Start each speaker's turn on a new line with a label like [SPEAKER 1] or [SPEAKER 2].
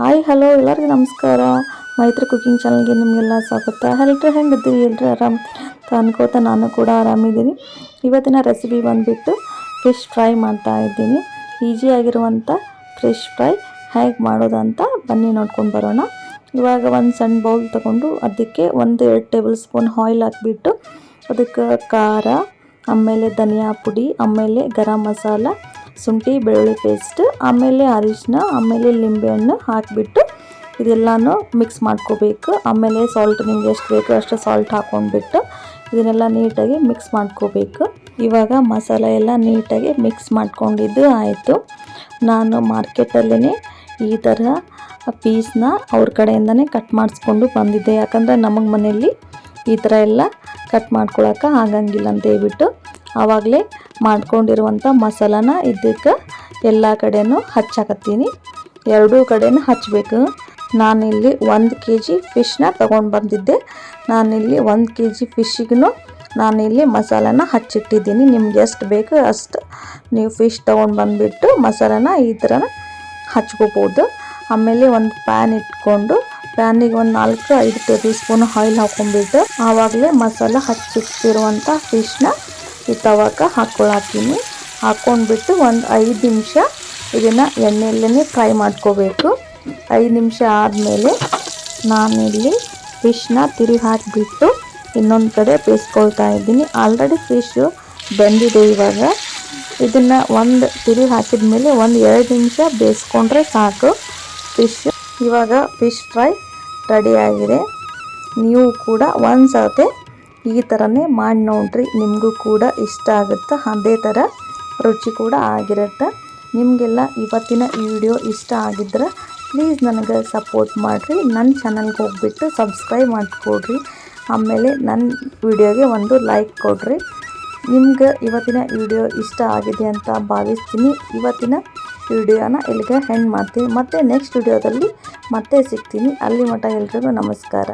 [SPEAKER 1] Hi hello ಎಲ್ಲರಿಗೂ ನಮಸ್ಕಾರ. ಮೈತ್ರಿ ಕುಕಿಂಗ್ ಚಾನಲ್ಗೆ ನಿಮಗೆಲ್ಲ ಸ್ವಾಗತ. ಎಲ್ಲರೂ ಹೆಂಗಿದ್ದೀರಿ ಎಲ್ಲರೂ ಆರಾಮ್? ಅಂತ ಅನ್ಕೋತ ನಾನು ಕೂಡ ಆರಾಮಿದ್ದೀನಿ. ಇವತ್ತಿನ ರೆಸಿಪಿ ಬಂದುಬಿಟ್ಟು ಫಿಶ್ ಫ್ರೈ ಮಾಡ್ತಾ ಇದ್ದೀನಿ. ಈಸಿಯಾಗಿರುವಂಥ ಫಿಶ್ ಫ್ರೈ ಹೇಗೆ ಮಾಡೋದಂತ ಬನ್ನಿ ನೋಡ್ಕೊಂಡು ಬರೋಣ. ಇವಾಗ ಒಂದು ಸಣ್ಣ ಬೌಲ್ ತಗೊಂಡು ಅದಕ್ಕೆ ಒಂದು ಎರಡು ಟೇಬಲ್ ಸ್ಪೂನ್ ಆಯಿಲ್ ಹಾಕ್ಬಿಟ್ಟು ಅದಕ್ಕೆ ಖಾರ, ಆಮೇಲೆ ಧನಿಯಾ ಪುಡಿ, ಆಮೇಲೆ ಗರಂ ಮಸಾಲ ಶುಂಠಿ, ಬೆಳ್ಳುಳ್ಳಿ ಪೇಸ್ಟ್ ಆಮೇಲೆ ಅರಿಶಿನ ಆಮೇಲೆ ಲಿಂಬೆಹಣ್ಣು ಹಾಕಿಬಿಟ್ಟು ಇದೆಲ್ಲನೂ ಮಿಕ್ಸ್ ಮಾಡ್ಕೋಬೇಕು. ಆಮೇಲೆ ಸಾಲ್ಟ್ ನಿಮ್ಗೆ ಎಷ್ಟು ಬೇಕು ಅಷ್ಟು ಸಾಲ್ಟ್ ಹಾಕ್ಕೊಂಡ್ಬಿಟ್ಟು ಇದನ್ನೆಲ್ಲ ನೀಟಾಗಿ ಮಿಕ್ಸ್ ಮಾಡ್ಕೋಬೇಕು. ಇವಾಗ ಮಸಾಲೆ ಎಲ್ಲ ನೀಟಾಗಿ ಮಿಕ್ಸ್ ಮಾಡ್ಕೊಂಡಿದ್ದು ಆಯಿತು. ನಾನು ಮಾರ್ಕೆಟಲ್ಲೇ ಈ ಥರ ಪೀಸ್ನ ಅವ್ರ ಕಡೆಯಿಂದನೇ ಕಟ್ ಮಾಡಿಸ್ಕೊಂಡು ಬಂದಿದ್ದೆ. ಯಾಕಂದರೆ ನಮಗೆ ಮನೆಯಲ್ಲಿ ಈ ಥರ ಎಲ್ಲ ಕಟ್ ಮಾಡ್ಕೊಳಕ್ಕೆ ಆಗಂಗಿಲ್ಲ ಅಂತ ಹೇಳ್ಬಿಟ್ಟು ಆವಾಗಲೇ ಮಾಡ್ಕೊಂಡಿರುವಂಥ ಮಸಾಲಾನ ಇದಕ್ಕೆ ಎಲ್ಲ ಕಡೆನೂ ಹಚ್ಚಾಕತ್ತೀನಿ. ಎರಡೂ ಕಡೆನೂ ಹಚ್ಚಬೇಕು ನಾನಿಲ್ಲಿ ಒಂದು ಕೆ ಜಿ ಫಿಶ್ನ ತೊಗೊಂಡು ಬಂದಿದ್ದೆ. ನಾನಿಲ್ಲಿ ಒಂದು ಕೆ ಜಿ ಫಿಶ್ಶಿಗೂ ನಾನಿಲ್ಲಿ ಮಸಾಲಾನ ಹಚ್ಚಿಟ್ಟಿದ್ದೀನಿ. ನಿಮ್ಗೆ ಎಷ್ಟು ಬೇಕು ಅಷ್ಟು ನೀವು ಫಿಶ್ ತೊಗೊಂಡು ಬಂದುಬಿಟ್ಟು ಮಸಾಲಾನ ಈ ಥರ ಹಚ್ಕೋಬೋದು. ಆಮೇಲೆ ಒಂದು ಪ್ಯಾನ್ ಇಟ್ಕೊಂಡು ಪ್ಯಾನಿಗೆ ಒಂದು ನಾಲ್ಕು ಐದು ಟೇಬಲ್ ಸ್ಪೂನ್ ಆಯಿಲ್ ಹಾಕೊಂಡ್ಬಿಟ್ಟು ಆವಾಗಲೇ ಮಸಾಲ ಹಚ್ಚಿಟ್ಟಿರುವಂಥ ಫಿಶ್ನ ಈ ತವಕ ಹಾಕೊಂಡ್ಬಿಟ್ಟು ಹಾಕ್ಕೊಂಡ್ಬಿಟ್ಟು ಒಂದು ಐದು ನಿಮಿಷ ಇದನ್ನು ಎಣ್ಣೆಯಲ್ಲೇ ಫ್ರೈ ಮಾಡ್ಕೋಬೇಕು. ಐದು ನಿಮಿಷ ಆದಮೇಲೆ ನಾನಿಲ್ಲಿ ಫಿಶ್ನ ತಿರಿ ಹಾಕಿಬಿಟ್ಟು ಇನ್ನೊಂದು ಕಡೆ ಬೇಯಿಸ್ಕೊಳ್ತಾ ಇದ್ದೀನಿ. ಆಲ್ರೆಡಿ ಫಿಶು ಬೆಂದಿದೆ ಇವಾಗ. ಇದನ್ನು ಒಂದು ತಿರಿ ಹಾಕಿದ ಮೇಲೆ ಒಂದು ಎರಡು ನಿಮಿಷ ಬೇಯಿಸ್ಕೊಂಡ್ರೆ ಸಾಕು. ಫಿಶ್ ಇವಾಗ ಫಿಶ್ ಫ್ರೈ ರೆಡಿಯಾಗಿದೆ ನೀವು ಕೂಡ ಒಂದು ಸತೆ ಈ ಥರನೇ ಮಾಡಿ ನೋಡ್ರಿ, ನಿಮಗೂ ಕೂಡ ಇಷ್ಟ ಆಗುತ್ತೆ. ಅದೇ ಥರ ರುಚಿ ಕೂಡ ಆಗಿರುತ್ತೆ. ನಿಮಗೆಲ್ಲ ಇವತ್ತಿನ ಈ ವಿಡಿಯೋ ಇಷ್ಟ ಆಗಿದ್ರೆ ಪ್ಲೀಸ್ ನನಗೆ ಸಪೋರ್ಟ್ ಮಾಡಿರಿ. ನನ್ನ ಚಾನಲ್ಗೆ ಹೋಗ್ಬಿಟ್ಟು ಸಬ್ಸ್ಕ್ರೈಬ್ ಮಾಡಿಕೊಡ್ರಿ. ಆಮೇಲೆ ನನ್ನ ವಿಡಿಯೋಗೆ ಒಂದು ಲೈಕ್ ಕೊಡ್ರಿ. ನಿಮ್ಗೆ ಇವತ್ತಿನ ವಿಡಿಯೋ ಇಷ್ಟ ಆಗಿದೆ ಅಂತ ಭಾವಿಸ್ತೀನಿ. ಇವತ್ತಿನ ವಿಡಿಯೋನ ಇಲ್ಲಿಗೆ ಹೆಂಡ್ ಮಾಡ್ತೀನಿ. ಮತ್ತು ನೆಕ್ಸ್ಟ್ ವಿಡಿಯೋದಲ್ಲಿ ಮತ್ತೆ ಸಿಗ್ತೀನಿ. ಅಲ್ಲಿ ಮಟ್ಟ ಎಲ್ರಿಗೂ ನಮಸ್ಕಾರ.